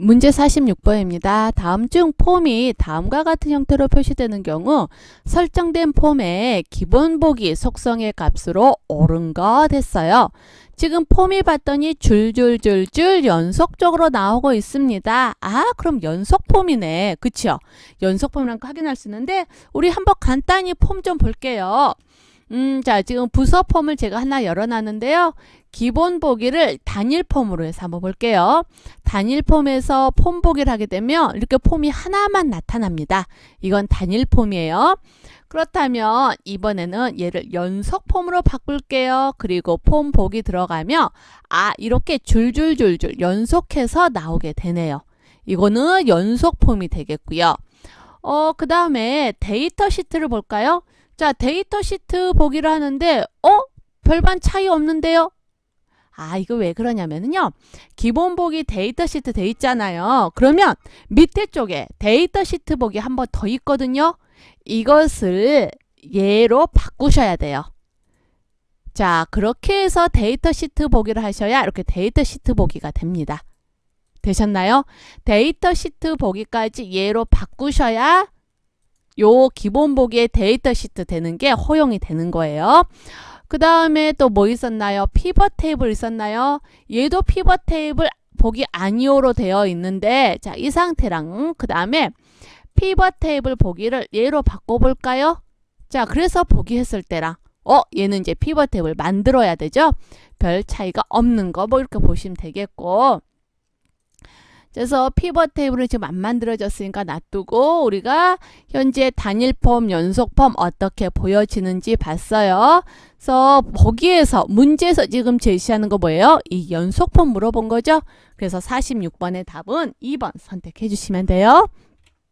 문제 46번입니다. 다음 중 폼이 다음과 같은 형태로 표시되는 경우 설정된 폼의 기본 보기 속성의 값으로 옳은가 됐어요. 지금 폼이 봤더니 줄줄줄줄 연속적으로 나오고 있습니다. 아, 그럼 연속 폼이네. 그쵸? 연속 폼이라는 거 확인할 수 있는데 우리 한번 간단히 폼 좀 볼게요. 음, 자, 지금 부서 폼을 제가 하나 열어놨는데요. 기본 보기를 단일 폼으로 해서 한번 볼게요. 단일 폼에서 폼 보기를 하게 되면 이렇게 폼이 하나만 나타납니다. 이건 단일 폼이에요. 그렇다면 이번에는 얘를 연속 폼으로 바꿀게요. 그리고 폼 보기 들어가면 아, 이렇게 줄줄줄줄 연속해서 나오게 되네요. 이거는 연속 폼이 되겠고요. 어, 그 다음에 데이터 시트를 볼까요? 자, 데이터 시트 보기를 하는데, 어? 별반 차이 없는데요? 아, 이거 왜 그러냐면요. 기본 보기 데이터 시트 돼 있잖아요. 그러면 밑에 쪽에 데이터 시트 보기 한 번 더 있거든요. 이것을 얘로 바꾸셔야 돼요. 자, 그렇게 해서 데이터 시트 보기를 하셔야 이렇게 데이터 시트 보기가 됩니다. 되셨나요? 데이터 시트 보기까지 얘로 바꾸셔야 요 기본 보기에 데이터 시트 되는 게 허용이 되는 거예요. 그 다음에 또 뭐 있었나요? 피벗 테이블 있었나요? 얘도 피벗 테이블 보기 아니오로 되어 있는데 자, 이 상태랑 그 다음에 피벗 테이블 보기를 얘로 바꿔볼까요? 자, 그래서 보기 했을 때랑 어, 얘는 이제 피벗 테이블 만들어야 되죠? 별 차이가 없는 거 뭐 이렇게 보시면 되겠고 그래서 피벗 테이블을 지금 안 만들어졌으니까 놔두고 우리가 현재 단일 폼, 연속 폼 어떻게 보여지는지 봤어요. 그래서 거기에서 문제에서 지금 제시하는 거 뭐예요? 이 연속 폼 물어본 거죠. 그래서 46번의 답은 2번 선택해 주시면 돼요.